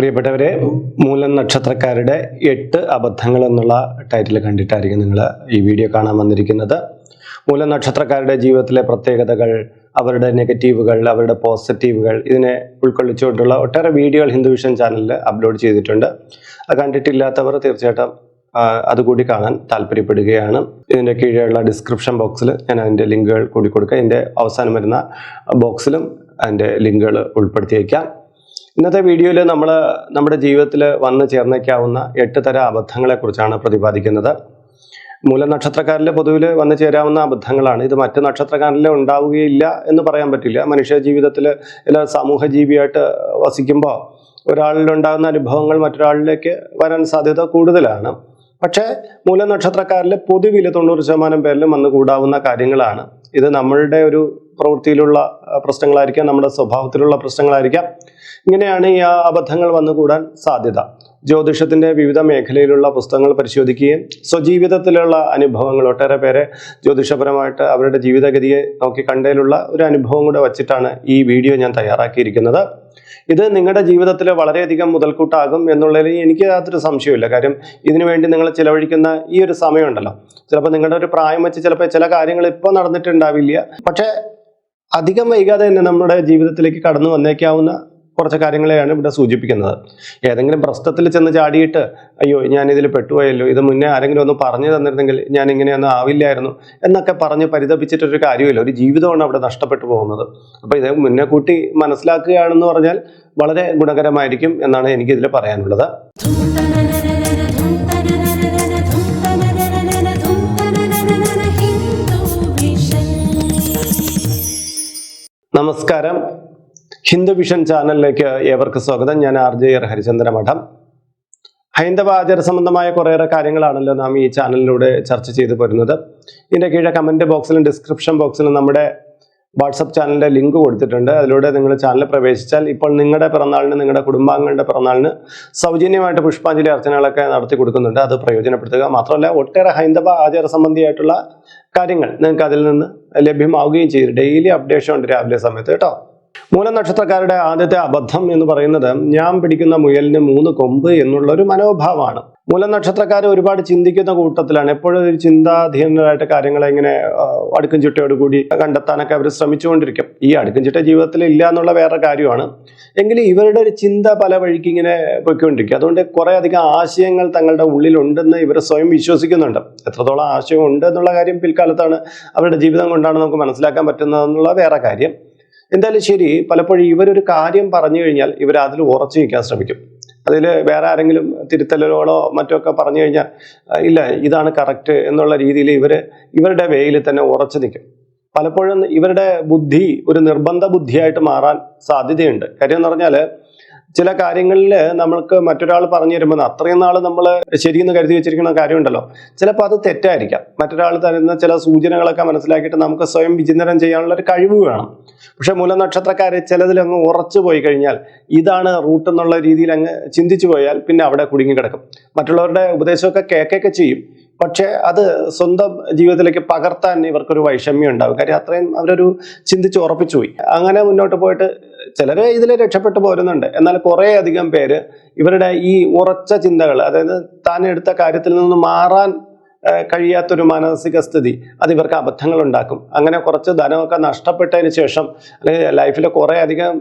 പ്രിയപ്പെട്ടവരെ മൂലം നക്ഷത്രക്കാരുടെ എട്ട് അബദ്ധങ്ങൾ എന്നുള്ള ടൈറ്റിൽ കണ്ടിട്ടായിരിക്കും നിങ്ങൾ ഈ വീഡിയോ കാണാൻ വന്നിരിക്കുന്നത്. മൂലം നക്ഷത്രക്കാരുടെ ജീവിതത്തിലെ പ്രത്യേകതകൾ അവരുടെ നെഗറ്റീവുകൾ അവരുടെ പോസിറ്റീവുകൾ ഇതിനെ ഉൾക്കൊള്ളിച്ചുകൊണ്ടുള്ള ഒട്ടേറെ വീഡിയോകൾ ഹിന്ദു വിഷൻ ചാനലിൽ അപ്ലോഡ് ചെയ്തിട്ടുണ്ട്. അത് കണ്ടിട്ടില്ലാത്തവർ തീർച്ചയായിട്ടും അതുകൂടി കാണാൻ താല്പര്യപ്പെടുകയാണ്. ഇതിന്റെ കീഴെയുള്ള ഡിസ്ക്രിപ്ഷൻ ബോക്സിൽ ഞാൻ അതിന്റെ ലിങ്കുകൾ കൂടി കൊടുക്കുക ഇതിന്റെ അവസാനം വരുന്ന ബോക്സിലും അതിന്റെ ലിങ്കുകൾ ഉൾപ്പെടുത്തിയേക്കാം. ഇന്നത്തെ വീഡിയോയിൽ നമ്മൾ നമ്മുടെ ജീവിതത്തിൽ വന്നു ചേർന്നേക്കാവുന്ന എട്ട് തരം അബദ്ധങ്ങളെക്കുറിച്ചാണ് പ്രതിപാദിക്കുന്നത്. മൂലനക്ഷത്രക്കാരിൽ പൊതുവിൽ വന്നു ചേരാവുന്ന അബദ്ധങ്ങളാണ്. ഇത് മറ്റ് നക്ഷത്രക്കാരിൽ ഉണ്ടാവുകയില്ല എന്ന് പറയാൻ പറ്റില്ല. മനുഷ്യ ജീവിതത്തിൽ എല്ലാ സമൂഹ ജീവിയായിട്ട് വസിക്കുമ്പോൾ ഒരാളിലുണ്ടാകുന്ന അനുഭവങ്ങൾ മറ്റൊരാളിലേക്ക് വരാൻ സാധ്യത കൂടുതലാണ്. പക്ഷേ മൂലനക്ഷത്രക്കാരിൽ പൊതുവിൽ തൊണ്ണൂറ് ശതമാനം പേരിലും വന്നു കൂടാവുന്ന കാര്യങ്ങളാണ്. ഇത് നമ്മളുടെ ഒരു പ്രവൃത്തിയിലുള്ള പ്രശ്നങ്ങളായിരിക്കാം നമ്മുടെ സ്വഭാവത്തിലുള്ള പ്രശ്നങ്ങളായിരിക്കാം. ഇങ്ങനെയാണ് ഈ അബദ്ധങ്ങൾ വന്നുകൂടാൻ സാധ്യത. ജ്യോതിഷത്തിന്റെ വിവിധ മേഖലയിലുള്ള പുസ്തകങ്ങൾ പരിശോധിക്കുകയും സ്വജീവിതത്തിലുള്ള അനുഭവങ്ങൾ ഒട്ടേറെ പേരെ ജ്യോതിഷപരമായിട്ട് അവരുടെ ജീവിതഗതിയെ നോക്കി കണ്ടതിലുള്ള ഒരു അനുഭവം കൂടെ വച്ചിട്ടാണ് ഈ വീഡിയോ ഞാൻ തയ്യാറാക്കിയിരിക്കുന്നത്. ഇത് നിങ്ങളുടെ ജീവിതത്തിൽ വളരെയധികം മുതൽക്കൂട്ടാകും എന്നുള്ളതിൽ എനിക്ക് യാതൊരു സംശയമില്ല കാര്യം ഇതിനു വേണ്ടി നിങ്ങൾ ചിലവഴിക്കുന്ന ഈ ഒരു സമയമുണ്ടല്ലോ. ചിലപ്പോൾ നിങ്ങളുടെ ഒരു പ്രായം വെച്ച് ചിലപ്പോൾ ചില കാര്യങ്ങൾ ഇപ്പോൾ നടന്നിട്ടുണ്ടാവില്ല. പക്ഷേ അധികം വൈകാതെ തന്നെ നമ്മുടെ ജീവിതത്തിലേക്ക് കടന്നു വന്നേക്കാവുന്ന കുറച്ച് കാര്യങ്ങളെയാണ് ഇവിടെ സൂചിപ്പിക്കുന്നത്. ഏതെങ്കിലും പ്രശ്നത്തിൽ ചെന്ന് ചാടിയിട്ട് അയ്യോ ഞാൻ ഇതിൽ പെട്ടുപോയല്ലോ ഇത് മുന്നേ ആരെങ്കിലും ഒന്ന് പറഞ്ഞു തന്നിരുന്നെങ്കിൽ ഞാൻ ഇങ്ങനെയൊന്നും ആവില്ലായിരുന്നു എന്നൊക്കെ പറഞ്ഞ് പരിതപിച്ചിട്ടൊരു കാര്യമില്ല. ഒരു ജീവിതമാണ് അവിടെ നഷ്ടപ്പെട്ടു പോകുന്നത്. അപ്പോൾ ഇത് മുന്നേ കൂട്ടി മനസ്സിലാക്കുകയാണെന്ന് പറഞ്ഞാൽ വളരെ ഗുണകരമായിരിക്കും എന്നാണ് എനിക്കിതിൽ പറയാനുള്ളത്. നമസ്കാരം. ഹിന്ദു വിഷൻ ചാനലിലേക്ക് ഏവർക്ക് സ്വാഗതം. ഞാൻ ആർ ജെ ആർ ഹരിചന്ദ്ര മഠം ഹൈന്ദവ ആചാര സംബന്ധമായ കുറേയേറെ കാര്യങ്ങളാണല്ലോ നാം ഈ ചാനലിലൂടെ ചർച്ച ചെയ്തു പോരുന്നത്. ഇതിന്റെ കീഴെ കമന്റ് ബോക്സിലും ഡിസ്ക്രിപ്ഷൻ ബോക്സിലും നമ്മുടെ വാട്സപ്പ് ചാനലിന്റെ ലിങ്ക് കൊടുത്തിട്ടുണ്ട്. അതിലൂടെ നിങ്ങൾ ചാനൽ പ്രവേശിച്ചാൽ ഇപ്പോൾ നിങ്ങളുടെ പിറന്നാളിന് നിങ്ങളുടെ കുടുംബാംഗങ്ങളുടെ പിറന്നാളിന് സൗജന്യമായിട്ട് പുഷ്പാഞ്ജലി അർച്ചനകളൊക്കെ നടത്തി കൊടുക്കുന്നുണ്ട്. അത് പ്രയോജനപ്പെടുത്തുക. മാത്രമല്ല ഒട്ടേറെ ഹൈന്ദവ ആചാര സംബന്ധിയായിട്ടുള്ള കാര്യങ്ങൾ നിങ്ങൾക്ക് അതിൽ നിന്ന് ലഭ്യമാവുകയും ചെയ്തു ഡെയിലി അപ്ഡേഷൻ ഉണ്ട് രാവിലെ സമയത്ത് കേട്ടോ? മൂലം നക്ഷത്രക്കാരുടെ ആദ്യത്തെ അബദ്ധം എന്ന് പറയുന്നത് ഞാൻ പിടിക്കുന്ന മുയലിന് മൂന്ന് കൊമ്പ് എന്നുള്ള ഒരു മനോഭാവമാണ്. മൂലം നക്ഷത്രക്കാർ ഒരുപാട് ചിന്തിക്കുന്ന കൂട്ടത്തിലാണ്. എപ്പോഴും ഒരു ചിന്താധീനരായിട്ട് കാര്യങ്ങളെ ഇങ്ങനെ അടുക്കും ചിട്ടയോടുകൂടി കണ്ടെത്താനൊക്കെ അവർ ശ്രമിച്ചുകൊണ്ടിരിക്കും. ഈ അടുക്കും ചിട്ട ജീവിതത്തിൽ ഇല്ല എന്നുള്ള വേറെ കാര്യമാണ്. എങ്കിലും ഇവരുടെ ഒരു ചിന്ത പല വഴിക്ക് ഇങ്ങനെ പൊയ്ക്കൊണ്ടിരിക്കും. അതുകൊണ്ട് കുറേ അധികം ആശയങ്ങൾ തങ്ങളുടെ ഉള്ളിലുണ്ടെന്ന് ഇവർ സ്വയം വിശ്വസിക്കുന്നുണ്ട്. എത്രത്തോളം ആശയം ഉണ്ട് എന്നുള്ള കാര്യം പിൽക്കാലത്താണ് അവരുടെ ജീവിതം കൊണ്ടാണ് നമുക്ക് മനസ്സിലാക്കാൻ പറ്റുന്നതെന്നുള്ള വേറെ കാര്യം. എന്തായാലും ശരി പലപ്പോഴും ഇവരൊരു കാര്യം പറഞ്ഞു കഴിഞ്ഞാൽ ഇവർ അതിൽ ഉറച്ചു നിൽക്കാൻ ശ്രമിക്കും. അതിൽ വേറെ ആരെങ്കിലും തിരുത്തലുകളോ മറ്റോ ഒക്കെ പറഞ്ഞു കഴിഞ്ഞാൽ ഇല്ല ഇതാണ് കറക്റ്റ് എന്നുള്ള രീതിയിൽ ഇവർ ഇവരുടെ വേയിൽ തന്നെ ഉറച്ചു നിൽക്കും. പലപ്പോഴും ഇവരുടെ ബുദ്ധി ഒരു നിർബന്ധ ബുദ്ധിയായിട്ട് മാറാൻ സാധ്യതയുണ്ട്. കാര്യം എന്ന് പറഞ്ഞാൽ ചില കാര്യങ്ങളിൽ നമ്മൾക്ക് മറ്റൊരാൾ പറഞ്ഞു തരുമ്പോൾ അത്രയും നാൾ നമ്മൾ ശരിയെന്ന് കരുതി വെച്ചിരിക്കുന്ന കാര്യമുണ്ടല്ലോ. ചിലപ്പോൾ അത് തെറ്റായിരിക്കാം. മറ്റൊരാൾ തരുന്ന ചില സൂചനകളൊക്കെ മനസ്സിലാക്കിയിട്ട് നമുക്ക് സ്വയം വിചിന്തനം ചെയ്യാനുള്ള ഒരു കഴിവ് വേണം. പക്ഷെ മൂലനക്ഷത്രക്കാർ ചിലതിൽ അങ്ങ് ഉറച്ചു പോയി കഴിഞ്ഞാൽ ഇതാണ് റൂട്ട് എന്നുള്ള രീതിയിൽ അങ്ങ് ചിന്തിച്ചു പോയാൽ പിന്നെ അവിടെ കുടുങ്ങി കിടക്കും. മറ്റുള്ളവരുടെ ഉപദേശമൊക്കെ കേൾക്കുകയൊക്കെ ചെയ്യും. പക്ഷേ അത് സ്വന്തം ജീവിതത്തിലേക്ക് പകർത്താൻ ഇവർക്കൊരു വൈഷമ്യം ഉണ്ടാവും കാര്യം അത്രയും അവരൊരു ചിന്തിച്ച് ഉറപ്പിച്ചു പോയി. അങ്ങനെ മുന്നോട്ട് പോയിട്ട് ചിലർ ഇതിൽ രക്ഷപ്പെട്ടു പോരുന്നുണ്ട്. എന്നാൽ കുറേ അധികം പേര് ഇവരുടെ ഈ ഉറച്ച ചിന്തകൾ അതായത് താൻ എടുത്ത കാര്യത്തിൽ നിന്ന് മാറാൻ കഴിയാത്തൊരു മാനസിക സ്ഥിതി. അത് ഇവർക്ക് അബദ്ധങ്ങൾ ഉണ്ടാക്കും അങ്ങനെ കുറച്ച് ധനമൊക്കെ നഷ്ടപ്പെട്ടതിന് ശേഷം അല്ലെങ്കിൽ ലൈഫിൽ കുറേ അധികം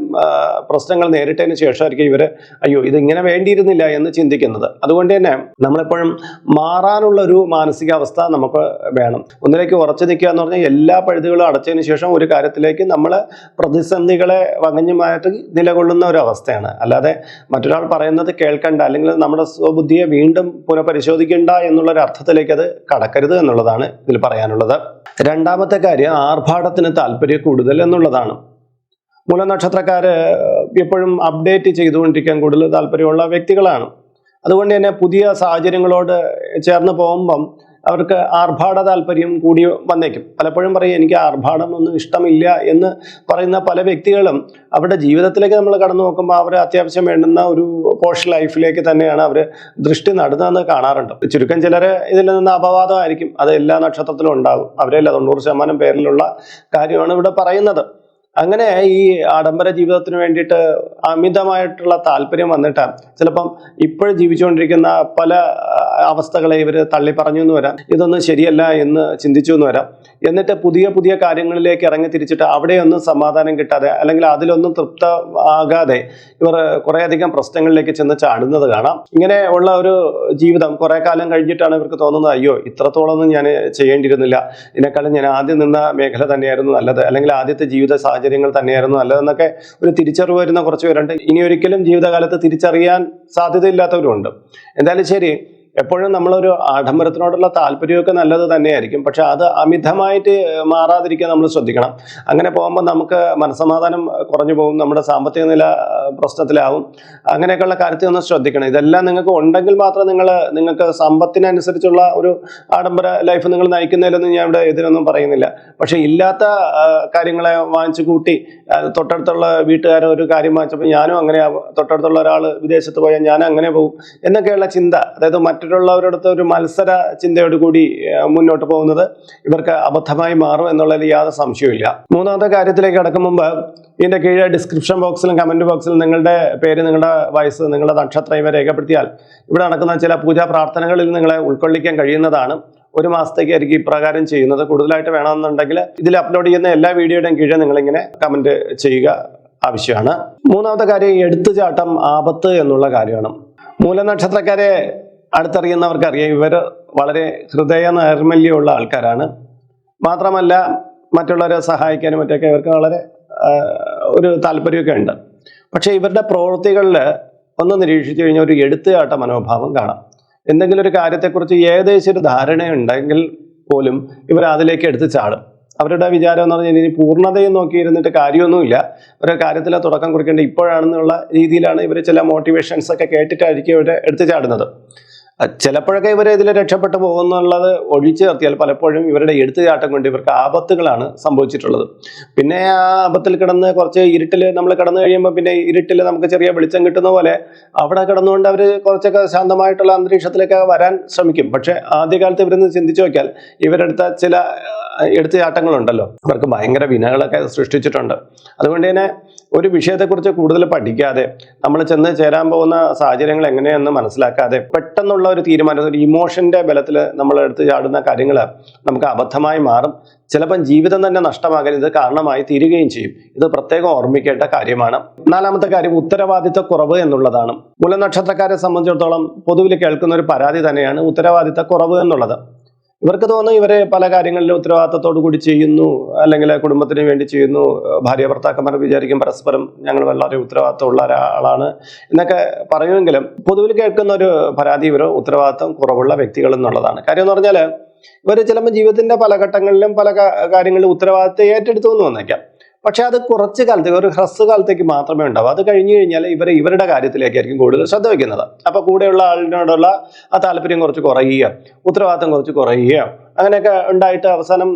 പ്രശ്നങ്ങൾ നേരിട്ടതിന് ശേഷമായിരിക്കും ഇവർ അയ്യോ ഇതിങ്ങനെ വേണ്ടിയിരുന്നില്ല എന്ന് ചിന്തിക്കുന്നത്. അതുകൊണ്ട് തന്നെ നമ്മളെപ്പോഴും മാറാനുള്ള ഒരു മാനസികാവസ്ഥ നമുക്ക് വേണം. ഒന്നിലേക്ക് ഉറച്ചു നിൽക്കുക എന്ന് പറഞ്ഞാൽ എല്ലാ പഴുതുകളും അടച്ചതിന് ശേഷം ഒരു കാര്യത്തിലേക്ക് നമ്മൾ പ്രതിസന്ധികളെ വകഞ്ഞു മാറ്റി നിലകൊള്ളുന്ന ഒരു അവസ്ഥയാണ്. അല്ലാതെ മറ്റൊരാൾ പറയുന്നത് കേൾക്കണ്ട അല്ലെങ്കിൽ നമ്മുടെ സ്വബുദ്ധിയെ വീണ്ടും പുനഃപരിശോധിക്കേണ്ട എന്നുള്ളൊരു അർത്ഥത്തിലേക്ക് അത് കടക്കരുത് എന്നുള്ളതാണ് ഇതിൽ പറയാനുള്ളത്. രണ്ടാമത്തെ കാര്യം ആർഭാടത്തിന് താല്പര്യം കൂടുതൽ എന്നുള്ളതാണ്. മൂലനക്ഷത്രക്കാര് എപ്പോഴും അപ്ഡേറ്റ് ചെയ്തുകൊണ്ടിരിക്കാൻ കൂടുതൽ താല്പര്യമുള്ള വ്യക്തികളാണ്. അതുകൊണ്ട് തന്നെ പുതിയ സാഹചര്യങ്ങളോട് ചേർന്ന് പോകുമ്പം അവർക്ക് ആർഭാട താല്പര്യം കൂടി വന്നേക്കും. പലപ്പോഴും പറയും എനിക്ക് ആർഭാടം ഒന്നും ഇഷ്ടമില്ല എന്ന് പറയുന്ന പല വ്യക്തികളും അവരുടെ ജീവിതത്തിലേക്ക് നമ്മൾ കടന്നു നോക്കുമ്പോൾ അവർ അത്യാവശ്യം വേണ്ടുന്ന ഒരു പോഷ് ലൈഫിലേക്ക് തന്നെയാണ് അവർ ദൃഷ്ടി നടുന്നതെന്ന് കാണാറുണ്ട്. ചുരുക്കം ചിലർ ഇതിൽ നിന്ന് അപവാദമായിരിക്കും. അത് എല്ലാ നക്ഷത്രത്തിലും ഉണ്ടാകും അവരെല്ലാം തൊണ്ണൂറ് ശതമാനം പേരിലുള്ള കാര്യമാണ് ഇവിടെ പറയുന്നത്. അങ്ങനെ ഈ ആഡംബര ജീവിതത്തിന് വേണ്ടിയിട്ട് അമിതമായിട്ടുള്ള താല്പര്യം വന്നിട്ട്. ചിലപ്പം ഇപ്പോഴും ജീവിച്ചുകൊണ്ടിരിക്കുന്ന പല അവസ്ഥകളെ ഇവർ തള്ളി പറഞ്ഞു എന്ന് വരാം. ഇതൊന്നും ശരിയല്ല എന്ന് ചിന്തിച്ചു എന്ന് വരാം. എന്നിട്ട് പുതിയ പുതിയ കാര്യങ്ങളിലേക്ക് ഇറങ്ങി തിരിച്ചിട്ട് അവിടെയൊന്നും സമാധാനം കിട്ടാതെ അല്ലെങ്കിൽ അതിലൊന്നും തൃപ്ത ആകാതെ ഇവർ കുറേയധികം പ്രശ്നങ്ങളിലേക്ക് ചെന്ന് ചാടുന്നത് കാണാം. ഇങ്ങനെ ഉള്ള ഒരു ജീവിതം കുറെ കാലം കഴിഞ്ഞിട്ടാണ് ഇവർക്ക് തോന്നുന്നത് അയ്യോ ഇത്രത്തോളമൊന്നും ഞാൻ ചെയ്യേണ്ടിയിരുന്നില്ല. ഇതിനേക്കാളും ഞാൻ ആദ്യം നിന്ന മേഖല തന്നെയായിരുന്നു നല്ലത്. അല്ലെങ്കിൽ ആദ്യത്തെ ജീവിത സാഹചര്യങ്ങൾ തന്നെയായിരുന്നു നല്ലതെന്നൊക്കെ ഒരു തിരിച്ചറിവ് വരുന്ന കുറച്ച് പേരുണ്ട്. ഇനി ഒരിക്കലും ജീവിതകാലത്ത് തിരിച്ചറിയാൻ സാധ്യതയില്ലാത്തവരുണ്ട് എന്തായാലും ശരി എപ്പോഴും നമ്മളൊരു ആഡംബരത്തിനോടുള്ള താല്പര്യമൊക്കെ നല്ലത് തന്നെയായിരിക്കും. പക്ഷെ അത് അമിതമായിട്ട് മാറാതിരിക്കാൻ നമ്മൾ ശ്രദ്ധിക്കണം. അങ്ങനെ പോകുമ്പോൾ നമുക്ക് മനസ്സമാധാനം കുറഞ്ഞു പോകും. നമ്മുടെ സാമ്പത്തിക നില പ്രശ്നത്തിലാവും. അങ്ങനെയൊക്കെയുള്ള കാര്യത്തിൽ ഒന്ന് ശ്രദ്ധിക്കണം. ഇതെല്ലാം നിങ്ങൾക്ക് ഉണ്ടെങ്കിൽ മാത്രം നിങ്ങൾ നിങ്ങൾക്ക് സമ്പത്തിനനുസരിച്ചുള്ള ഒരു ആഡംബര ലൈഫ് നിങ്ങൾ നയിക്കുന്നതിലൊന്നും ഞാൻ ഇവിടെ എതിരൊന്നും പറയുന്നില്ല. പക്ഷെ ഇല്ലാത്ത കാര്യങ്ങളെ വാങ്ങിച്ചു കൂട്ടി തൊട്ടടുത്തുള്ള വീട്ടുകാർ ഒരു കാര്യം വാങ്ങിച്ചപ്പോൾ ഞാനും അങ്ങനെ. തൊട്ടടുത്തുള്ള ഒരാൾ വിദേശത്ത് പോയാൽ ഞാൻ അങ്ങനെ പോകും എന്നൊക്കെയുള്ള ചിന്ത. അതായത് മറ്റുള്ളവരുടെ അടുത്ത് ഒരു മത്സര ചിന്തയോട് കൂടി മുന്നോട്ട് പോകുന്നത് ഇവർക്ക് അബദ്ധമായി മാറും എന്നുള്ളതിൽ യാതൊരു സംശയമില്ല മൂന്നാമത്തെ കാര്യത്തിലേക്ക് കടക്കും മുമ്പ് ഇതിന്റെ കീഴെ ഡിസ്ക്രിപ്ഷൻ ബോക്സിലും കമന്റ് ബോക്സിലും നിങ്ങളുടെ പേര് നിങ്ങളുടെ വയസ്സ് നിങ്ങളുടെ നക്ഷത്രം ഇവ രേഖപ്പെടുത്തിയാൽ ഇവിടെ നടക്കുന്ന ചില പൂജാ പ്രാർത്ഥനകളിൽ നിങ്ങളെ ഉൾക്കൊള്ളിക്കാൻ കഴിയുന്നതാണ്. ഒരു മാസത്തേക്കായിരിക്കും ഇപ്രകാരം ചെയ്യുന്നത്. കൂടുതലായിട്ട് വേണമെന്നുണ്ടെങ്കിൽ ഇതിൽ അപ്ലോഡ് ചെയ്യുന്ന എല്ലാ വീഡിയോയുടെയും കീഴെ നിങ്ങളിങ്ങനെ കമന്റ് ചെയ്യുക ആവശ്യമാണ്. മൂന്നാമത്തെ കാര്യം എടുത്തുചാട്ടം ആപത്ത് എന്നുള്ള കാര്യമാണ്. മൂലനക്ഷത്രക്കാരെ അടുത്തറിയുന്നവർക്ക് അറിയാം ഇവർ വളരെ ഹൃദയ നൈർമല്യമുള്ള ആൾക്കാരാണ്. മാത്രമല്ല മറ്റുള്ളവരെ സഹായിക്കാനും മറ്റൊക്കെ ഇവർക്ക് വളരെ ഒരു താല്പര്യമൊക്കെ ഉണ്ട്. പക്ഷേ ഇവരുടെ പ്രവൃത്തികളിൽ ഒന്ന് നിരീക്ഷിച്ചു കഴിഞ്ഞാൽ ഒരു എടുത്തുകാട്ട മനോഭാവം കാണാം. എന്തെങ്കിലും ഒരു കാര്യത്തെക്കുറിച്ച് ഏകദേശം ഒരു ധാരണയുണ്ടെങ്കിൽ പോലും ഇവർ അതിലേക്ക് എടുത്ത് ചാടും. അവരുടെ വിചാരം എന്ന് പറഞ്ഞാൽ ഇനി പൂർണതയും നോക്കിയിരുന്നിട്ട് കാര്യമൊന്നുമില്ല. ഒരു കാര്യത്തിൽ തുടക്കം കുറിക്കേണ്ട ഇപ്പോഴാണെന്നുള്ള രീതിയിലാണ് ഇവർ ചില മോട്ടിവേഷൻസ് ഒക്കെ കേട്ടിട്ടായിരിക്കും ഇവർ എടുത്തു ചാടുന്നത്. ചിലപ്പോഴൊക്കെ ഇവർ ഇതിൽ രക്ഷപ്പെട്ടു പോകുന്നുള്ളത് ഒഴിച്ചു നിർത്തിയാൽ പലപ്പോഴും ഇവരുടെ എടുത്തുചാട്ടം കൊണ്ട് ഇവർക്ക് ആപത്തുകളാണ് സംഭവിച്ചിട്ടുള്ളത്. പിന്നെ ആ ആപത്തിൽ കിടന്ന് കുറച്ച് ഇരുട്ടിൽ നമ്മൾ കിടന്നു കഴിയുമ്പോൾ പിന്നെ ഇരുട്ടിൽ നമുക്ക് ചെറിയ വെളിച്ചം കിട്ടുന്ന പോലെ അവിടെ കിടന്നുകൊണ്ട് അവർ കുറച്ചൊക്കെ ശാന്തമായിട്ടുള്ള അന്തരീക്ഷത്തിലേക്ക് വരാൻ ശ്രമിക്കും. പക്ഷേ ആദ്യകാലത്ത് ഇവരൊന്ന് ചിന്തിച്ചു നോക്കിയാൽ ഇവരെടുത്ത ചില എടുത്തുചാട്ടങ്ങളുണ്ടല്ലോ അവർക്ക് ഭയങ്കര വിനകളൊക്കെ സൃഷ്ടിച്ചിട്ടുണ്ട്. അതുകൊണ്ട് തന്നെ ഒരു വിഷയത്തെക്കുറിച്ച് കൂടുതൽ പഠിക്കാതെ നമ്മൾ ചെന്ന് ചേരാൻ പോകുന്ന സാഹചര്യങ്ങൾ എങ്ങനെയെന്ന് മനസ്സിലാക്കാതെ പെട്ടെന്നുള്ള ഒരു തീരുമാനം ഒരു ഇമോഷന്റെ ബലത്തിൽ നമ്മൾ എടുത്ത് ചാടുന്ന കാര്യങ്ങൾ നമുക്ക് അബദ്ധമായി മാറും. ചിലപ്പം ജീവിതം തന്നെ നഷ്ടമാകാൻ ഇത് കാരണമായി തീരുകയും ചെയ്യും. ഇത് പ്രത്യേകം ഓർമ്മിക്കേണ്ട കാര്യമാണ്. നാലാമത്തെ കാര്യം ഉത്തരവാദിത്ത കുറവ് എന്നുള്ളതാണ്. മൂലനക്ഷത്രക്കാരെ സംബന്ധിച്ചിടത്തോളം പൊതുവിൽ കേൾക്കുന്ന ഒരു പരാതി തന്നെയാണ് ഉത്തരവാദിത്ത കുറവ് എന്നുള്ളത്. ഇവർക്ക് തോന്നുന്നു ഇവരെ പല കാര്യങ്ങളിലും ഉത്തരവാദിത്തത്തോടു കൂടി ചെയ്യുന്നു അല്ലെങ്കിൽ കുടുംബത്തിന് വേണ്ടി ചെയ്യുന്നു. ഭാര്യ ഭർത്താക്കന്മാർ വിചാരിക്കും പരസ്പരം ഞങ്ങൾ വളരെ ഉത്തരവാദിത്തമുള്ള ഒരാളാണ് എന്നൊക്കെ പറയുമെങ്കിലും പൊതുവിൽ കേൾക്കുന്ന ഒരു പരാതി ഇവർ ഉത്തരവാദിത്തം കുറവുള്ള വ്യക്തികൾ എന്നുള്ളതാണ്. കാര്യം എന്ന് പറഞ്ഞാൽ ഇവർ ചിലപ്പോൾ ജീവിതത്തിന്റെ പല ഘട്ടങ്ങളിലും പല കാര്യങ്ങളിലും ഉത്തരവാദിത്തം ഏറ്റെടുത്തു എന്ന് വന്നേക്കാം. പക്ഷെ അത് കുറച്ച് കാലത്തേക്ക് ഒരു ഹ്രസ്വ കാലത്തേക്ക് മാത്രമേ ഉണ്ടാവൂ. അത് കഴിഞ്ഞു കഴിഞ്ഞാൽ ഇവരെ ഇവരുടെ കാര്യത്തിലേക്കായിരിക്കും കൂടുതൽ ശ്രദ്ധ വയ്ക്കുന്നത്. അപ്പൊ കൂടെയുള്ള ആളിനോടുള്ള ആ താല്പര്യം കുറച്ച് കുറയുക ഉത്തരവാദിത്തം കുറച്ച് കുറയുക അങ്ങനെയൊക്കെ ഉണ്ടായിട്ട് അവസാനം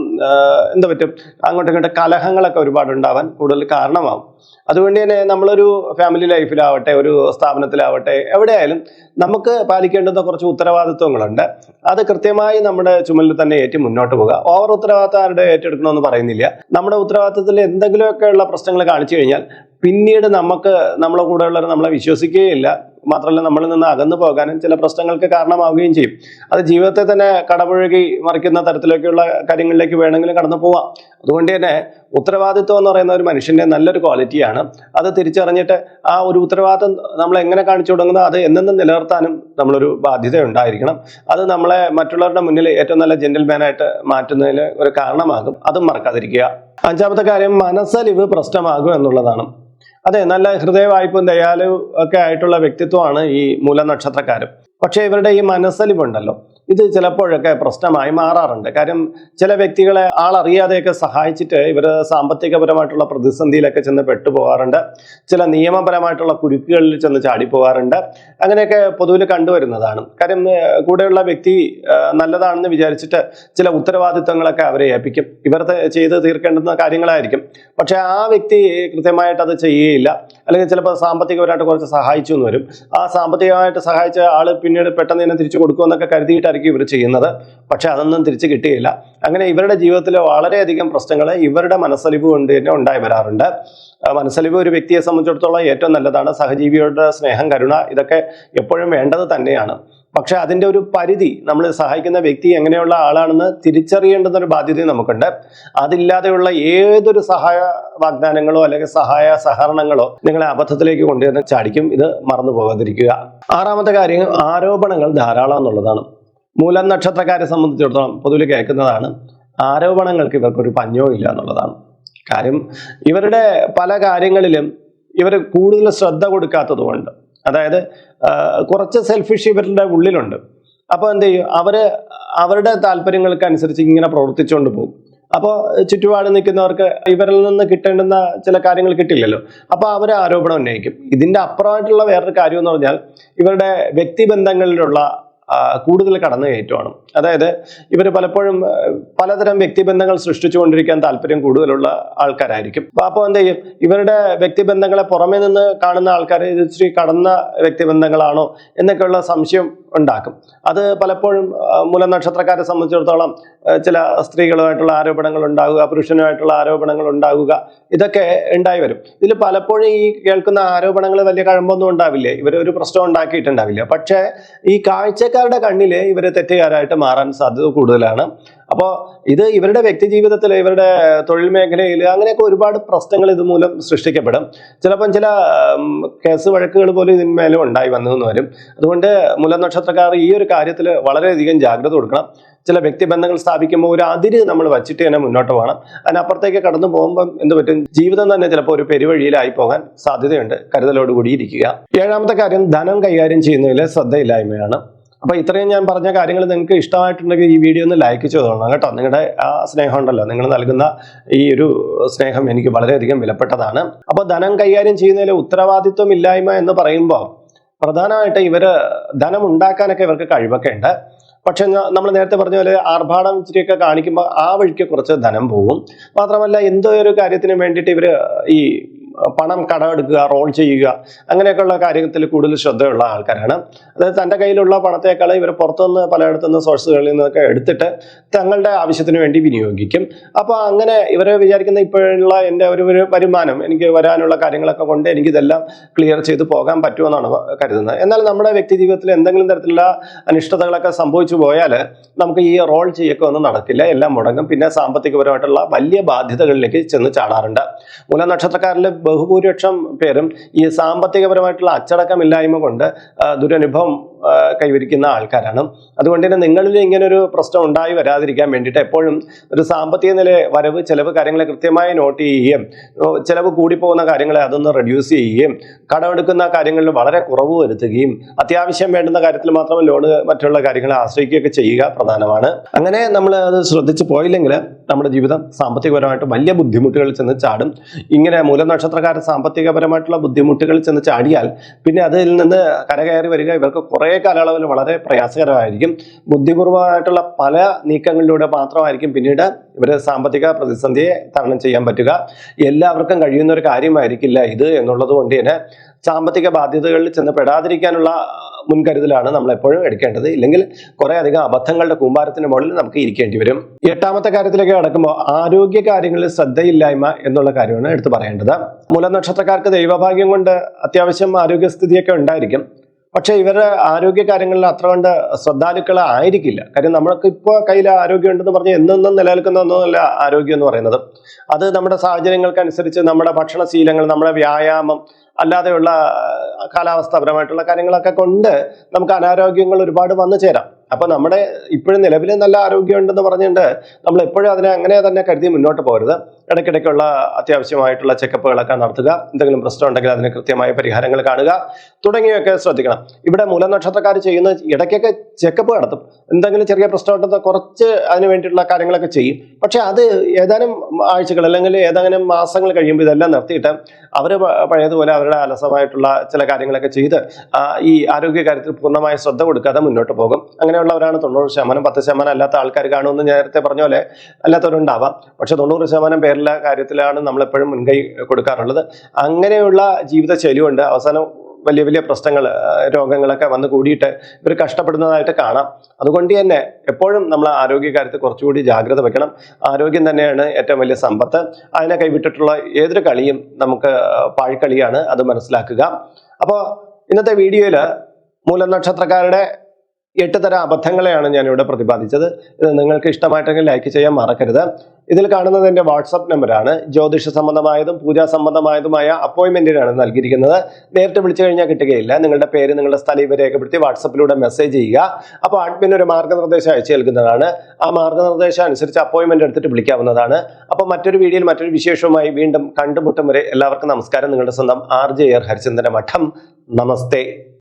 എന്താ പറ്റും? അങ്ങോട്ടും ഇങ്ങോട്ടും കലഹങ്ങളൊക്കെ ഒരുപാട് ഉണ്ടാവാൻ കൂടുതൽ കാരണമാവും. അതുകൊണ്ട് തന്നെ നമ്മളൊരു ഫാമിലി ലൈഫിലാവട്ടെ ഒരു സ്ഥാപനത്തിലാവട്ടെ എവിടെയായാലും നമുക്ക് പാലിക്കേണ്ടുന്ന കുറച്ച് ഉത്തരവാദിത്വങ്ങളുണ്ട്. അത് കൃത്യമായി നമ്മുടെ ചുമലിൽ തന്നെ ഏറ്റി മുന്നോട്ട് പോകുക ഓവർ ഉത്തരവാദിത്തം ആരുടെ ഏറ്റെടുക്കണമെന്ന് പറയുന്നില്ല. നമ്മുടെ ഉത്തരവാദിത്തത്തിൽ എന്തെങ്കിലുമൊക്കെയുള്ള പ്രശ്നങ്ങൾ കാണിച്ചു കഴിഞ്ഞാൽ പിന്നീട് നമുക്ക് നമ്മളെ കൂടെയുള്ളവർ നമ്മളെ വിശ്വസിക്കുകയില്ല. മാത്രമല്ല നമ്മളിൽ നിന്ന് അകന്നു പോകാനും ചില പ്രശ്നങ്ങൾക്ക് കാരണമാവുകയും ചെയ്യും. അത് ജീവിതത്തെ തന്നെ കടപുഴകി മറിക്കുന്ന തരത്തിലേക്കുള്ള കാര്യങ്ങളിലേക്ക് വേണമെങ്കിലും കടന്നു പോവാം. അതുകൊണ്ട് തന്നെ ഉത്തരവാദിത്വം എന്ന് പറയുന്ന ഒരു മനുഷ്യന്റെ നല്ലൊരു ക്വാളിറ്റിയാണ്. അത് തിരിച്ചറിഞ്ഞിട്ട് ആ ഒരു ഉത്തരവാദിത്വം നമ്മൾ എങ്ങനെ കാണിച്ചു തുടങ്ങുന്നത് അത് എന്നെന്നും നിലനിർത്താനും നമ്മളൊരു ബാധ്യത ഉണ്ടായിരിക്കണം. അത് നമ്മളെ മറ്റുള്ളവരുടെ മുന്നിൽ ഏറ്റവും നല്ല ജെന്റിൽമാനായിട്ട് മാറ്റുന്നതിൽ ഒരു കാരണമാകും. അതും മറക്കാതിരിക്കുക. അഞ്ചാമത്തെ കാര്യം മനസ്സലിവ് പ്രശ്നമാകും എന്നുള്ളതാണ്. അതെ നല്ല ഹൃദയവായ്പും ദയാലു ഒക്കെ ആയിട്ടുള്ള വ്യക്തിത്വമാണ് ഈ മൂലനക്ഷത്രക്കാരും. പക്ഷേ ഇവരുടെ ഈ മനസ്സലിവുണ്ടല്ലോ. ഇത് ചിലപ്പോഴൊക്കെ പ്രശ്നമായി മാറാറുണ്ട്. കാര്യം ചില വ്യക്തികളെ ആളറിയാതെയൊക്കെ സഹായിച്ചിട്ട് ഇവർ സാമ്പത്തികപരമായിട്ടുള്ള പ്രതിസന്ധിയിലൊക്കെ ചെന്ന് പെട്ടുപോകാറുണ്ട്. ചില നിയമപരമായിട്ടുള്ള കുരുക്കുകളിൽ ചെന്ന് ചാടിപ്പോകാറുണ്ട്. അങ്ങനെയൊക്കെ പൊതുവിൽ കണ്ടുവരുന്നതാണ്. കാര്യം കൂടെയുള്ള വ്യക്തി നല്ലതാണെന്ന് വിചാരിച്ചിട്ട് ചില ഉത്തരവാദിത്തങ്ങളൊക്കെ അവരെ ഏൽപ്പിക്കും. ഇവർ ചെയ്ത് തീർക്കേണ്ടുന്ന കാര്യങ്ങളായിരിക്കും. പക്ഷെ ആ വ്യക്തി കൃത്യമായിട്ട് അത് ചെയ്യുകയില്ല. അല്ലെങ്കിൽ ചിലപ്പോൾ സാമ്പത്തികപരമായിട്ട് കുറച്ച് സഹായിച്ചു എന്ന് വരും. ആ സാമ്പത്തികമായിട്ട് സഹായിച്ച ആൾ പിന്നീട് പെട്ടെന്ന് തന്നെ തിരിച്ചു കൊടുക്കുമെന്നൊക്കെ കരുതിയിട്ടായിരിക്കും പ്രവർത്തിച്ചിട്ടായിരിക്കും ഇവർ ചെയ്യുന്നത്. പക്ഷെ അതൊന്നും തിരിച്ചു കിട്ടിയില്ല. അങ്ങനെ ഇവരുടെ ജീവിതത്തിൽ വളരെയധികം പ്രശ്നങ്ങൾ ഇവരുടെ മനസ്സലിവ് കൊണ്ട് തന്നെ ഉണ്ടായി വരാറുണ്ട്. മനസ്സലിവ് ഒരു വ്യക്തിയെ സംബന്ധിച്ചിടത്തോളം ഏറ്റവും നല്ലതാണ്. സഹജീവിയുടെ സ്നേഹം കരുണ ഇതൊക്കെ എപ്പോഴും വേണ്ടത് തന്നെയാണ്. പക്ഷെ അതിന്റെ ഒരു പരിധി നമ്മൾ സഹായിക്കുന്ന വ്യക്തി എങ്ങനെയുള്ള ആളാണെന്ന് തിരിച്ചറിയേണ്ടുന്ന ഒരു ബാധ്യതയും നമുക്കുണ്ട്. അതില്ലാതെയുള്ള ഏതൊരു സഹായ വാഗ്ദാനങ്ങളോ അല്ലെങ്കിൽ സഹായ സഹകരണങ്ങളോ നിങ്ങളെ അബദ്ധത്തിലേക്ക് കൊണ്ടുവന്ന് ചാടിക്കും. ഇത് മറന്നു പോകാതിരിക്കുക ആറാമത്തെ കാര്യം ആരോപണങ്ങൾ ധാരാളം എന്നുള്ളതാണ്. മൂലം നക്ഷത്രക്കാരെ സംബന്ധിച്ചിടത്തോളം പൊതുവിൽ കേൾക്കുന്നതാണ് ആരോപണങ്ങൾക്ക് ഇവർക്കൊരു പഞ്ഞോ ഇല്ല എന്നുള്ളതാണ്. കാര്യം ഇവരുടെ പല കാര്യങ്ങളിലും ഇവർ കൂടുതൽ ശ്രദ്ധ കൊടുക്കാത്തത് കൊണ്ട് അതായത് കുറച്ച് സെൽഫിഷ് ഇവരുടെ ഉള്ളിലുണ്ട്. അപ്പോൾ എന്ത് ചെയ്യും? അവർ അവരുടെ താല്പര്യങ്ങൾക്ക് അനുസരിച്ച് ഇങ്ങനെ പ്രവർത്തിച്ചുകൊണ്ട് പോകും. അപ്പോൾ ചുറ്റുപാട് നിൽക്കുന്നവർക്ക് ഇവരിൽ നിന്ന് കിട്ടേണ്ടുന്ന ചില കാര്യങ്ങൾ കിട്ടില്ലല്ലോ. അപ്പോൾ അവർ ആരോപണം ഉന്നയിക്കും. ഇതിന്റെ അപ്പുറമായിട്ടുള്ള വേറൊരു കാര്യം എന്ന് പറഞ്ഞാൽ ഇവരുടെ വ്യക്തിബന്ധങ്ങളിലുള്ള കൂടുതൽ കടന്നു കയറ്റമാണ് അതായത് ഇവർ പലപ്പോഴും പലതരം വ്യക്തിബന്ധങ്ങൾ സൃഷ്ടിച്ചുകൊണ്ടിരിക്കാൻ താല്പര്യം കൂടുതലുള്ള ആൾക്കാരായിരിക്കും. അപ്പൊ അപ്പോൾ എന്ത് ചെയ്യും? ഇവരുടെ വ്യക്തിബന്ധങ്ങളെ പുറമേ നിന്ന് കാണുന്ന ആൾക്കാർ ഇത് ഇച്ചിരി കടന്ന വ്യക്തിബന്ധങ്ങളാണോ എന്നൊക്കെയുള്ള സംശയം ഉണ്ടാക്കും. അത് പലപ്പോഴും മൂലനക്ഷത്രക്കാരെ മൂലം നക്ഷത്രക്കാരെ സംബന്ധിച്ചിടത്തോളം ചില സ്ത്രീകളുമായിട്ടുള്ള ആരോപണങ്ങൾ ഉണ്ടാകുക പുരുഷനുമായിട്ടുള്ള ആരോപണങ്ങൾ ഉണ്ടാകുക ഇതൊക്കെ ഉണ്ടായി വരും. ഇതിൽ പലപ്പോഴും ഈ കേൾക്കുന്ന ആരോപണങ്ങൾ വലിയ കഴമ്പൊന്നും ഉണ്ടാവില്ലേ? ഇവർ ഒരു പ്രശ്നം ഉണ്ടാക്കിയിട്ടുണ്ടാവില്ല. പക്ഷേ ഈ കാഴ്ചക്കാരുടെ കണ്ണിൽ ഇവർ തെറ്റുകാരായിട്ട് മാറാൻ സാധ്യത കൂടുതലാണ്. അപ്പോൾ ഇത് ഇവരുടെ വ്യക്തി ജീവിതത്തിൽ ഇവരുടെ തൊഴിൽ മേഖലയിൽ അങ്ങനെയൊക്കെ ഒരുപാട് പ്രശ്നങ്ങൾ ഇതുമൂലം സൃഷ്ടിക്കപ്പെടും. ചിലപ്പം ചില കേസ് വഴക്കുകൾ പോലും ഇതിന്മേലും ഉണ്ടായി വന്നു വരും. അതുകൊണ്ട് മൂലനക്ഷത്രക്കാർ ഈ ഒരു കാര്യത്തിൽ വളരെയധികം ജാഗ്രത കൊടുക്കണം. ചില വ്യക്തിബന്ധങ്ങൾ സ്ഥാപിക്കുമ്പോൾ ഒരു അതിര് നമ്മൾ വച്ചിട്ട് തന്നെ മുന്നോട്ട് പോകണം. അതിനപ്പുറത്തേക്ക് കടന്നു പോകുമ്പം എന്ത് പറ്റും? ജീവിതം തന്നെ ചിലപ്പോൾ ഒരു പെരുവഴിയിലായി പോകാൻ സാധ്യതയുണ്ട്. കരുതലോടുകൂടി ഇരിക്കുക. ഏഴാമത്തെ കാര്യം ധനം കൈകാര്യം ചെയ്യുന്നതിൽ ശ്രദ്ധയില്ലായ്മയാണ്. അപ്പൊ ഇത്രയും ഞാൻ പറഞ്ഞ കാര്യങ്ങൾ നിങ്ങൾക്ക് ഇഷ്ടമായിട്ടുണ്ടെങ്കിൽ ഈ വീഡിയോ ഒന്ന് ലൈക്ക് ചെയ്തോളണം കേട്ടോ. നിങ്ങളുടെ ആ സ്നേഹം ഉണ്ടല്ലോ. നിങ്ങൾ നൽകുന്ന ഈ ഒരു സ്നേഹം എനിക്ക് വളരെയധികം വിലപ്പെട്ടതാണ്. അപ്പോൾ ധനം കൈകാര്യം ചെയ്യുന്നതിൽ ഉത്തരവാദിത്വം ഇല്ലായ്മ എന്ന് പറയുമ്പോൾ പ്രധാനമായിട്ട് ഇവർ ധനം ഉണ്ടാക്കാനൊക്കെ ഇവർക്ക് കഴിവൊക്കെ ഉണ്ട്. പക്ഷെ നമ്മൾ നേരത്തെ പറഞ്ഞ പോലെ ആർഭാടം ഇച്ചിരിയൊക്കെ കാണിക്കുമ്പോൾ ആ വഴിക്ക് കുറച്ച് ധനം പോകും. മാത്രമല്ല എന്തോ ഒരു കാര്യത്തിന് വേണ്ടിയിട്ട് ഇവർ ഈ പണം കടമെടുക്കുക റോൾ ചെയ്യുക അങ്ങനെയൊക്കെയുള്ള കാര്യത്തിൽ കൂടുതൽ ശ്രദ്ധയുള്ള ആൾക്കാരാണ്. അതായത് തന്റെ കയ്യിലുള്ള പണത്തേക്കാൾ ഇവർ പുറത്തുനിന്ന് പലയിടത്തുനിന്ന് സോഴ്സുകളിൽ നിന്നൊക്കെ എടുത്തിട്ട് തങ്ങളുടെ ആവശ്യത്തിന് വേണ്ടി വിനിയോഗിക്കും. അപ്പോൾ അങ്ങനെ ഇവർ വിചാരിക്കുന്ന ഇപ്പോഴുള്ള എന്റെ ഒരു ഒരു വരുമാനം എനിക്ക് വരാനുള്ള കാര്യങ്ങളൊക്കെ കൊണ്ട് എനിക്കിതെല്ലാം ക്ലിയർ ചെയ്ത് പോകാൻ പറ്റുമെന്നാണ് കരുതുന്നത്. എന്നാൽ നമ്മുടെ വ്യക്തി ജീവിതത്തിൽ എന്തെങ്കിലും തരത്തിലുള്ള അനിഷ്ടതകളൊക്കെ സംഭവിച്ചു പോയാൽ നമുക്ക് ഈ റോൾ ചെയ്യൊക്കെ ഒന്നും നടക്കില്ല. എല്ലാം മുടങ്ങും. പിന്നെ സാമ്പത്തികപരമായിട്ടുള്ള വലിയ ബാധ്യതകളിലേക്ക് ചെന്ന് ചാടാറുണ്ട്. മൂല നക്ഷത്രക്കാരിൽ ബഹുഭൂരിപക്ഷം പേരും ഈ സാമ്പത്തികപരമായിട്ടുള്ള അച്ചടക്കമില്ലായ്മ കൊണ്ട് ദുരനുഭവം കൈവരിക്കുന്ന ആൾക്കാരാണ്. അതുകൊണ്ട് തന്നെ നിങ്ങളിൽ ഇങ്ങനെ ഒരു പ്രശ്നം ഉണ്ടായി വരാതിരിക്കാൻ വേണ്ടിയിട്ട് എപ്പോഴും ഒരു സാമ്പത്തിക നില വരവ് ചെലവ് കാര്യങ്ങളെ കൃത്യമായി നോട്ട് ചെയ്യുകയും ചിലവ് കൂടിപ്പോകുന്ന കാര്യങ്ങളെ അതൊന്ന് റെഡ്യൂസ് ചെയ്യുകയും കടമെടുക്കുന്ന കാര്യങ്ങളിൽ വളരെ കുറവ് വരുത്തുകയും അത്യാവശ്യം വേണ്ടുന്ന കാര്യത്തിൽ മാത്രം ലോണ് മറ്റുള്ള കാര്യങ്ങളെ ആശ്രയിക്കുകയൊക്കെ ചെയ്യുക പ്രധാനമാണ്. അങ്ങനെ നമ്മൾ അത് ശ്രദ്ധിച്ചു പോയില്ലെങ്കിൽ നമ്മുടെ ജീവിതം സാമ്പത്തികപരമായിട്ട് വലിയ ബുദ്ധിമുട്ടുകളിൽ ചെന്ന് ചാടും. ഇങ്ങനെ മൂലനക്ഷത്രക്കാരൻ സാമ്പത്തികപരമായിട്ടുള്ള ബുദ്ധിമുട്ടുകളിൽ ചെന്ന് ചാടിയാൽ പിന്നെ അതിൽ നിന്ന് കരകയറി വരിക ഇവർക്ക് കുറേ കാലയളവിൽ വളരെ പ്രയാസകരമായിരിക്കും. ബുദ്ധിപൂർവമായിട്ടുള്ള പല നീക്കങ്ങളിലൂടെ മാത്രമായിരിക്കും പിന്നീട് ഇവർ സാമ്പത്തിക പ്രതിസന്ധിയെ തരണം ചെയ്യാൻ പറ്റുക. എല്ലാവർക്കും കഴിയുന്ന ഒരു കാര്യമായിരിക്കില്ല ഇത് എന്നുള്ളത് കൊണ്ട് തന്നെ സാമ്പത്തിക ബാധ്യതകളിൽ ചെന്ന് പെടാതിരിക്കാനുള്ള മുൻകരുതലാണ് നമ്മൾ എപ്പോഴും എടുക്കേണ്ടത്. ഇല്ലെങ്കിൽ കുറെ അധികം അബദ്ധങ്ങളുടെ കൂമ്പാരത്തിന് മുകളിൽ നമുക്ക് ഇരിക്കേണ്ടി വരും. എട്ടാമത്തെ കാര്യത്തിലേക്ക് കടക്കുമ്പോൾ ആരോഗ്യ കാര്യങ്ങളിൽ ശ്രദ്ധയില്ലായ്മ എന്നുള്ള കാര്യമാണ് എടുത്തു പറയേണ്ടത്. മൂലനക്ഷത്രക്കാർക്ക് ദൈവഭാഗ്യം കൊണ്ട് അത്യാവശ്യം ആരോഗ്യസ്ഥിതിയൊക്കെ ഉണ്ടായിരിക്കും. പക്ഷേ ഇവരുടെ ആരോഗ്യ കാര്യങ്ങളിൽ അത്ര കണ്ട് ശ്രദ്ധാലുക്കളായിരിക്കില്ല. കാര്യം നമ്മൾക്ക് ഇപ്പോൾ കയ്യിൽ ആരോഗ്യം ഉണ്ടെന്ന് പറഞ്ഞ് എന്നെന്നും നിലനിൽക്കുന്ന ഒന്നുമല്ല ആരോഗ്യം എന്ന് പറയുന്നത്. അത് നമ്മുടെ സാഹചര്യങ്ങൾക്കനുസരിച്ച് നമ്മുടെ ഭക്ഷണശീലങ്ങൾ നമ്മുടെ വ്യായാമം അല്ലാതെയുള്ള കാലാവസ്ഥാപരമായിട്ടുള്ള കാര്യങ്ങളൊക്കെ കൊണ്ട് നമുക്ക് അനാരോഗ്യങ്ങൾ ഒരുപാട് വന്നു ചേരാം. അപ്പൊ നമ്മുടെ ഇപ്പോഴും നിലവിൽ നല്ല ആരോഗ്യമുണ്ടെന്ന് പറഞ്ഞുകൊണ്ട് നമ്മൾ എപ്പോഴും അതിനെ അങ്ങനെ തന്നെ കരുതി മുന്നോട്ട് പോകരുത്. ഇടയ്ക്കിടയ്ക്കുള്ള അത്യാവശ്യമായിട്ടുള്ള ചെക്കപ്പുകളൊക്കെ നടത്തുക. എന്തെങ്കിലും പ്രശ്നം ഉണ്ടെങ്കിൽ അതിന് കൃത്യമായ പരിഹാരങ്ങൾ കാണുക. തുടങ്ങിയൊക്കെ ശ്രദ്ധിക്കണം. ഇവിടെ മൂലനക്ഷത്രക്കാർ ചെയ്യുന്ന ഇടയ്ക്കൊക്കെ ചെക്കപ്പ് നടത്തും. എന്തെങ്കിലും ചെറിയ പ്രശ്നം ഉണ്ടെന്ന് കുറച്ച് അതിന് വേണ്ടിയിട്ടുള്ള കാര്യങ്ങളൊക്കെ ചെയ്യും. പക്ഷെ അത് ഏതാനും ആഴ്ചകൾ അല്ലെങ്കിൽ ഏതാനും മാസങ്ങൾ കഴിയുമ്പോൾ ഇതെല്ലാം നിർത്തിയിട്ട് അവർ പഴയതുപോലെ അവരുടെ അലസമായിട്ടുള്ള ചില കാര്യങ്ങളൊക്കെ ചെയ്ത് ഈ ആരോഗ്യ കാര്യത്തിൽ പൂർണമായ ശ്രദ്ധ കൊടുക്കാതെ മുന്നോട്ട് പോകും. അങ്ങനെയുള്ളവരാണ് തൊണ്ണൂറ് ശതമാനം പത്ത് ശതമാനം അല്ലാത്ത ആൾക്കാർ കാണുമെന്ന് നേരത്തെ പറഞ്ഞ പോലെ അല്ലാത്തവരുണ്ടാവാം. പക്ഷെ തൊണ്ണൂറ് ശതമാനം പേരിലെ കാര്യത്തിലാണ് നമ്മളെപ്പോഴും മുൻകൈ കൊടുക്കാറുള്ളത്. അങ്ങനെയുള്ള ജീവിതശൈലി കൊണ്ട് അവസാനം വലിയ വലിയ പ്രശ്നങ്ങൾ രോഗങ്ങളൊക്കെ വന്ന് കൂടിയിട്ട് ഇവർ കഷ്ടപ്പെടുന്നതായിട്ട് കാണാം. അതുകൊണ്ട് തന്നെ എപ്പോഴും നമ്മൾ ആരോഗ്യകാര്യത്തിൽ കുറച്ചുകൂടി ജാഗ്രത വെക്കണം. ആരോഗ്യം തന്നെയാണ് ഏറ്റവും വലിയ സമ്പത്ത്. അതിനെ കൈവിട്ടിട്ടുള്ള ഏതൊരു കളിയും നമുക്ക് പാഴ്ക്കളിയാണ് അത് മനസ്സിലാക്കുക. അപ്പോൾ ഇന്നത്തെ വീഡിയോയിൽ മൂലനക്ഷത്രക്കാരുടെ എട്ട് തരം അബദ്ധങ്ങളെയാണ് ഞാൻ ഇവിടെ പ്രതിപാദിച്ചത്. ഇത് നിങ്ങൾക്ക് ഇഷ്ടമായിട്ടെങ്കിൽ ലൈക്ക് ചെയ്യാൻ മറക്കരുത്. ഇതിൽ കാണുന്നത് എന്റെ വാട്സപ്പ് നമ്പറാണ്. ജ്യോതിഷ സംബന്ധമായതും പൂജാ സംബന്ധമായതുമായ അപ്പോയിൻമെന്റിനാണ് നൽകിയിരിക്കുന്നത്. നേരിട്ട് വിളിച്ചു കഴിഞ്ഞാൽ കിട്ടുകയില്ല. നിങ്ങളുടെ പേര് നിങ്ങളുടെ സ്ഥലം ഇവ രേഖപ്പെടുത്തി വാട്സപ്പിലൂടെ മെസ്സേജ് ചെയ്യുക. അപ്പോൾ അഡ്മിൻ ഒരു മാർഗനിർദ്ദേശം അയച്ചു നൽകുന്നതാണ്. ആ മാർഗനിർദ്ദേശം അനുസരിച്ച് അപ്പോയിൻമെന്റ് എടുത്തിട്ട് വിളിക്കാവുന്നതാണ്. അപ്പോൾ മറ്റൊരു വീഡിയോയിൽ മറ്റൊരു വിശേഷവുമായി വീണ്ടും കണ്ടുമുട്ടും വരെ എല്ലാവർക്കും നമസ്കാരം. നിങ്ങളുടെ സ്വന്തം ആർ ജെ ആർ ഹരിചന്ദ്ര മഠം നമസ്തേ.